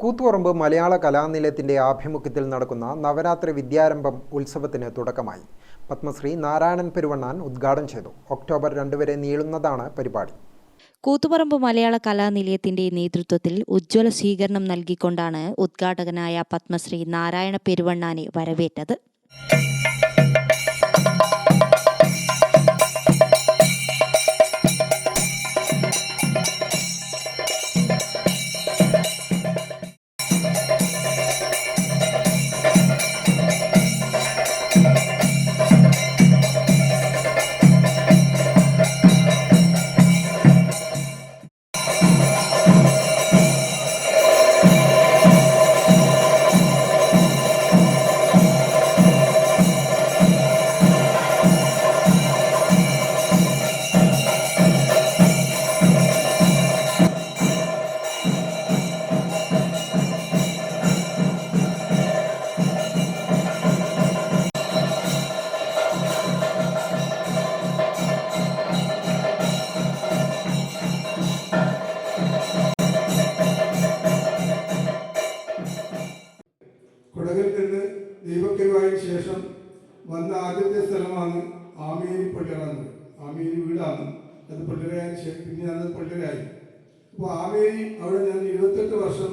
കൂത്തുപറമ്പ് മലയാള കലാനിലയത്തിന്റെ ആഭിമുഖ്യത്തിൽ നടക്കുന്ന നവരാത്രി വിദ്യാരംഭം ഉത്സവത്തിന് തുടക്കമായി. പത്മശ്രീ നാരായണൻ പെരുവണ്ണാൻ ഉദ്ഘാടനം ചെയ്തു. ഒക്ടോബർ രണ്ട് വരെ നീളുന്നതാണ് പരിപാടി. കൂത്തുപറമ്പ് മലയാള കലാനിലയത്തിന്റെ നേതൃത്വത്തിൽ ഉജ്ജ്വല സ്വീകരണം നൽകിക്കൊണ്ടാണ് ഉദ്ഘാടകനായ പത്മശ്രീ നാരായണ പെരുവണ്ണാനെ വരവേറ്റത്. നിന്ന് ദീപക്കരുവായതിനു ശേഷം വന്ന ആദ്യത്തെ സ്ഥലമാണ് ആമേരി പള്ളികളാണ്. ആമേരി വീടാണ്. അത് പള്ളികളായ ശേഷം പിന്നെ അത് പള്ളികളായി. അപ്പോൾ ആമേരി അവിടെ ഞാൻ ഇരുപത്തെട്ട് വർഷം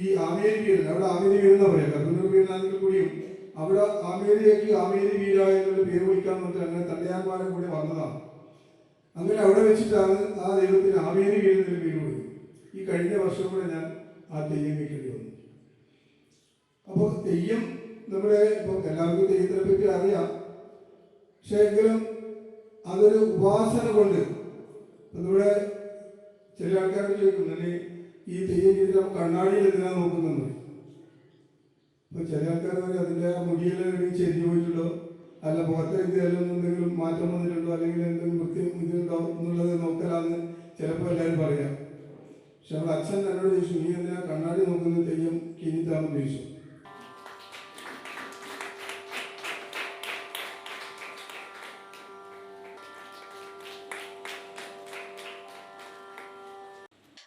ഈ ആമേരി വീട് അവിടെ ആമേരി വീട് എന്നാ പറയാം കർണൂർ വീടാണെങ്കിൽ കൂടിയും അവിടെ ആമേരിയേക്ക് ആമേരി വീര പേര് വിളിക്കാൻ വേണ്ടി അങ്ങനെ തണ്ടയാന്മാരെ കൂടി വന്നതാണ്. അങ്ങനെ അവിടെ വെച്ചിട്ടാണ് ആ ദൈവത്തിന് ആമേരി വീട് എന്നൊരു പേര് കൊടുത്തത് ഈ കഴിഞ്ഞ വർഷം കൂടെ ഞാൻ ആ തെയ്യം വെക്കേണ്ടി വന്നു. അപ്പോൾ തെയ്യം നമ്മുടെ ഇപ്പം എല്ലാവർക്കും ദൈവത്തിനെ പറ്റി അറിയാം. പക്ഷെ എങ്കിലും അതൊരു ഉപാസന കൊണ്ട് നമ്മുടെ ചില ആൾക്കാർ ചോദിക്കും "നിന്നെ ഈ തെയ്യം കണ്ണാടിയിൽ എന്തിനാ നോക്കുന്നത് ഇപ്പൊ ചില ആൾക്കാർ വരെ അതിന്റെ മുടിയിലെങ്കിലും ചെരിഞ്ഞു പോയിട്ടുണ്ടോ? അല്ല പുറത്തെ എന്തെങ്കിലും മാറ്റം വന്നിട്ടുണ്ടോ? അല്ലെങ്കിൽ എന്തെങ്കിലും വൃത്തിയും ഇതുണ്ടോ എന്നുള്ളത് നോക്കലാന്ന് ചിലപ്പോൾ എല്ലാവരും പറയാം. പക്ഷെ നമ്മുടെ അച്ഛൻ എന്നോട് ചോദിച്ചു നീ എന്തിനാ കണ്ണാടി നോക്കുന്നത് തെയ്യം കിനിത്താമെന്ന് ചോദിച്ചു?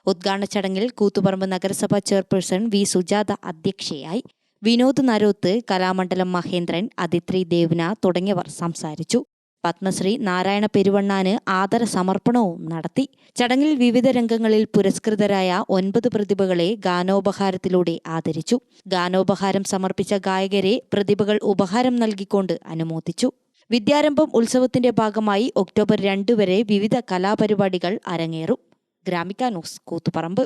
ഉദ്ഘാടന ചടങ്ങിൽ കൂത്തുപറമ്പ് നഗരസഭാ ചെയർപേഴ്സൺ വി സുജാത അധ്യക്ഷയായി വിനോദ് നരോത്ത് കലാമണ്ഡലം മഹേന്ദ്രൻ അതിത്രി ദേവ്ന തുടങ്ങിയവർ സംസാരിച്ചു. പത്മശ്രീ നാരായണ പെരുവണ്ണാന് ആദര സമർപ്പണവും നടത്തി. ചടങ്ങിൽ വിവിധ രംഗങ്ങളിൽ പുരസ്കൃതരായ ഒൻപത് പ്രതിഭകളെ ഗാനോപഹാരത്തിലൂടെ ആദരിച്ചു. ഗാനോപഹാരം സമർപ്പിച്ച ഗായകരെ പ്രതിഭകൾ ഉപഹാരം നൽകിക്കൊണ്ട് അനുമോദിച്ചു. വിദ്യാരംഭം ഉത്സവത്തിന്റെ ഭാഗമായി ഒക്ടോബർ രണ്ട് വരെ വിവിധ കലാപരിപാടികൾ അരങ്ങേറും. ഗ്രാമിക ന്യൂസ് കൂത്തുപറമ്പ്